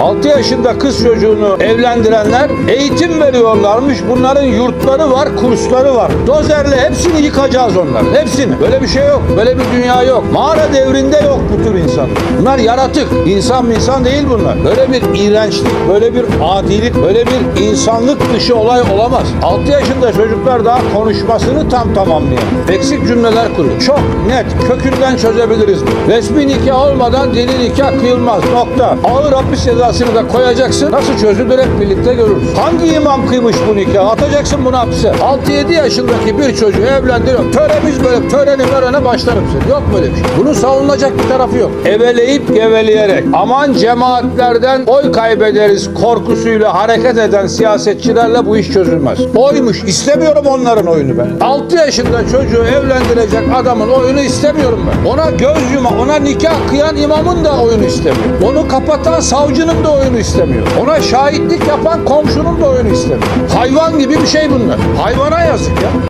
6 yaşında kız çocuğunu evlendirenler eğitim veriyorlarmış. Bunların yurtları var, kursları var. Dozerle hepsini yıkacağız onların. Hepsini. Böyle bir şey yok. Böyle bir dünya yok. Mağara devrinde yok bu tür insan. Bunlar yaratık. İnsan insan değil bunlar. Böyle bir iğrençlik, böyle bir adilik, böyle bir insanlık dışı olay olamaz. 6 yaşında çocuklar daha konuşmasını tam tamamlayan. Eksik cümleler kuruyor. Çok net, kökünden çözebiliriz. Resmi nikah olmadan dini nikah kıyılmaz. Nokta. Ağır hapis cezasını da koyacaksın. Nasıl çözülür hep birlikte görürüz. Hangi imam kıymış bu nikahı? Atacaksın bunu hapse. 6-7 yaşındaki bir çocuğu evlendiriyor. Töremiz böyle töreni törene başlarım seni. Yok böyle bir şey. Bunun savunulacak bir tarafı yok. Eveleyip geveleyerek aman cemaatlerden oy kaybederiz korkusuyla hareket eden siyasetçilerle bu iş çözülmez. Oymuş. istemiyorum onların oyunu ben. 6 yaşında çocuğu evlendirecek adamın oyunu istemiyorum ben. Ona göz yuma, ona nikah kıyan imamın da oyunu istemiyor. Onu kapatan savcının da oyunu istemiyor. Ona şahitlik yapan komşunun da oyunu istemiyor. Hayvan gibi bir şey bunlar. Hayvana yazık ya.